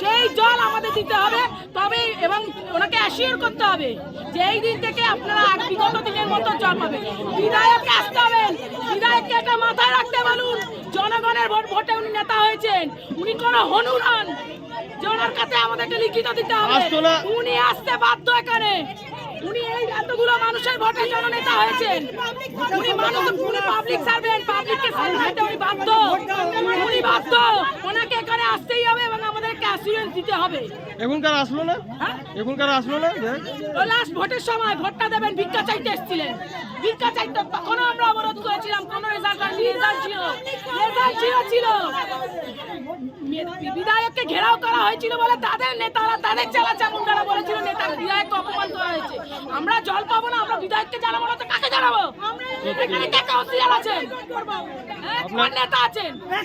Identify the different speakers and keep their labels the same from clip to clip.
Speaker 1: সেই জল আমাদের দিতে হবে। তবে এবং ওনাকে অ্যাসিওর করতে হবে যে এই দিন থেকে আপনারা আর বিগত দিনের মতো জল পাবে বিধায়ককে আসতে হবে। বিধায়ককে একটা মাথায় রাখতে বলুন জনগণের ভোট ভোটে উনি নেতা হয়েছেন। উনি কোনো হনু হন জনার কাছে আমাদেরকে লিখিত দিতে হবে। উনি আসতে বাধ্য এখানে। উনি এই এতগুলো মানুষের ভোটের জন্য নেতা হয়েছেন। উনি মানুষ উনি পাবলিক সার্ভেন্ট পাবলিককে সার্ভ করতে উনি বাধ্য। উনি বাধ্য। ওনাকে এখানে আসতেই হবে এবং আমাদেরকে অ্যাসিওরেন্স দিতে হবে।
Speaker 2: এখনকার আসলো না?
Speaker 1: হ্যাঁ?
Speaker 2: এখনকার আসলো না?
Speaker 1: ও লাস্ট ভোটের সময় ভোটটা দেবেন ভিক্ষা চাইতে এসেছিলেন। ভিক্ষা চাইতে তখনও আমরা অবরোধ করেছিলাম কোন রেজাল্ট আসেনি রেজাল্ট ছিল। রেজাল্ট ছিল ছিল। বিধায়ককে ঘেরাও করা হয়েছিল বলে তাদের নেতারা তাদের চালা চামুন্ডারা বলেছিল নেতার বিধায়ককে অপমান করা হয়েছে। আমরা জল পাবো না আমরা বিধায়ককে জানাব না তো কাকে জানাব? এখানে কে কে অফিসিয়াল আছেন? হ্যাঁ, নেতা আছেন? হ্যাঁ?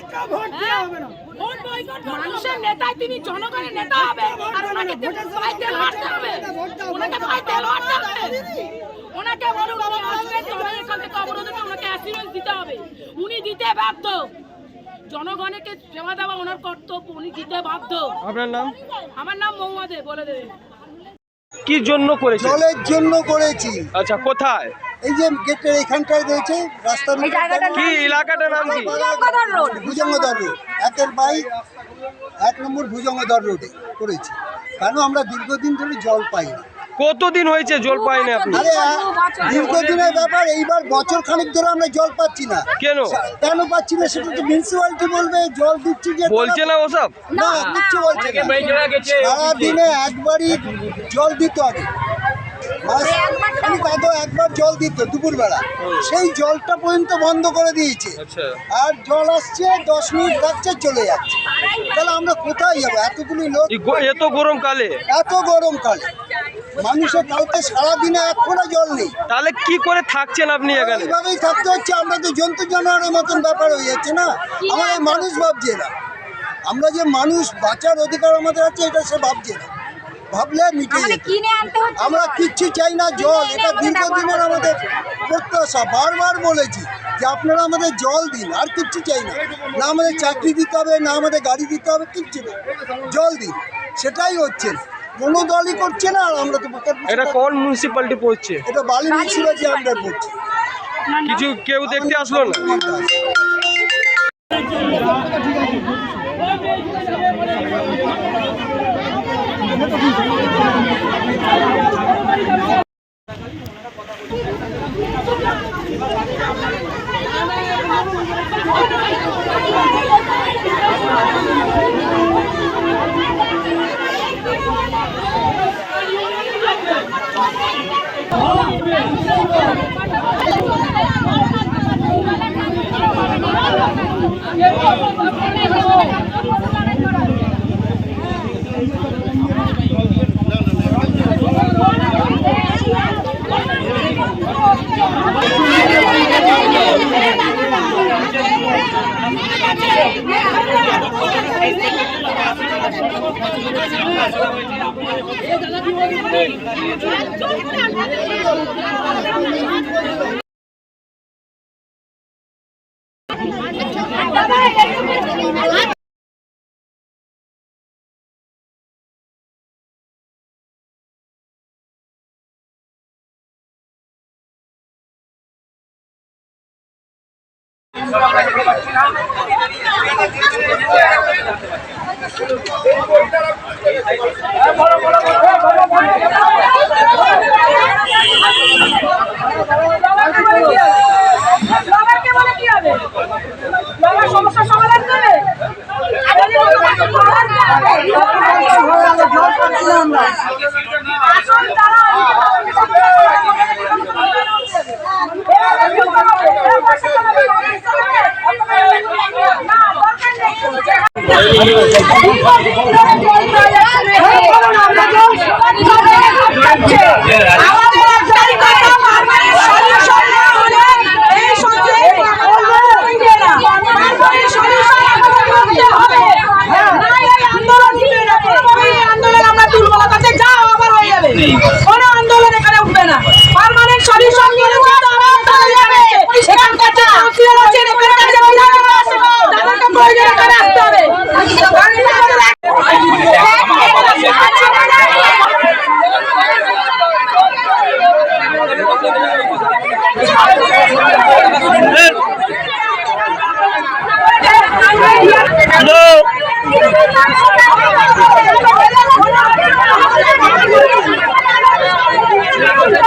Speaker 1: মানুষের নেতায় তিনি জনগণের নেতা হবে। আর ওনাকে পায়ে তেল মারতে হবে। ওনাকে পায়ে তেল মারতে হবে। ওনাকে বলুন উনি আসবেন তবে এখান থেকে অবরোধ ওনাকে দিতে হবে। উনি দিতে বাধ্য। জনগণকে সেবা দেওয়া ওনার কর্তব্য উনি দিতে বাধ্য।
Speaker 2: আপনার নাম?
Speaker 1: আমার নাম মৌমাদে বলে দেবেন
Speaker 2: কি জন্য করেছে
Speaker 3: জলের জন্য করেছি।
Speaker 2: আচ্ছা কোথায়?
Speaker 3: এই যে গেটের এখানটায় রয়েছে রাস্তার
Speaker 2: কি এলাকাটার নাম কি?
Speaker 3: ভুজঙ্গদর রোড। একের বাই এক নম্বর ভুজঙ্গদর রোডে করেছি। কেন আমরা দীর্ঘদিন ধরে জল পাই না?
Speaker 2: কতদিন হয়েছে জল পায়নি আপনি?
Speaker 3: দীর্ঘদিনের ব্যাপার এইবার বছর খানিক ধরে আমরা জল পাচ্ছি না।
Speaker 2: কেন?
Speaker 3: কেন পাচ্ছি না সেটা তো মিউনিসিপ্যালিটি বলবে জল দিচ্ছি যে
Speaker 2: বলছে না ওসব?
Speaker 3: না কিচ্ছু বলছে না। সারাদিনে একবারই জল দিত আগে আগে একবার জল দিত দুপুরবেলা। সেই জলটা পর্যন্ত বন্ধ করে দিয়েছে।
Speaker 2: আচ্ছা।
Speaker 3: আর জল আসছে দশ মিনিট থাকছে চলে যাচ্ছে। তাহলে আমরা কোথায় যাব? এতগুলি লোক
Speaker 2: এত গরমকালে
Speaker 3: এত গরমকালে মানুষের কালকে সারাদিনে এক ফোঁটা জল নেই।
Speaker 2: তাহলে কি করে থাকছেন আপনি এখানে?
Speaker 3: এইভাবেই থাকতে হচ্ছে। আমরা তো জন্তু জানোয়ারের মতন ব্যাপার হয়ে যাচ্ছে না। আমাদের মানুষ ভাবছে না আমরা যে মানুষ বাঁচার অধিকার আমাদের আছে এটা সে ভাবছে না। ভাবলে মিটে আমরা কিচ্ছু চাই না জল এটা দীর্ঘদিনের আমাদের প্রত্যাশা। বারবার বলেছি যে আপনারা আমাদের জল দিন আর কিচ্ছু চাই না। না আমাদের চাকরি দিতে হবে না আমাদের গাড়ি দিতে হবে কিচ্ছু না জল দিন সেটাই হচ্ছে। কোনো দলই করছে না আর আমরা তো
Speaker 2: এটা কোন মিউনিসিপ্যালিটি পড়ছে?
Speaker 3: এটা বালি মিউনিসিপালিটি আন্ডার পড়ছে
Speaker 2: কিছু কেউ দেখতে আসলো না?
Speaker 1: বাবাকে বলে কি হবে বাবার নেই আমাদের একটাই কথা পারমানেন্ট সলিউশন না হলে এই সঞ্চয় করবে না পারমানেন্ট সলিউশন এখন করতে হবে না এই আন্দোলন দিবে না কোনোভাবেই এই আন্দোলন আমরা তুলবো না তাতে যা আবার হয়ে যাবে কোনো আন্দোলন এখানে উঠবে না পারমানেন্ট সলিউশন করে দিতে হবে তাহলে যাবে এখানকার যে কাউন্সিলর আছেন এখানকার যে বিধায়ক আছে তাদেরকে প্রয়োজন এখানে আসতে হবে কারণ এটা আমাদের এক-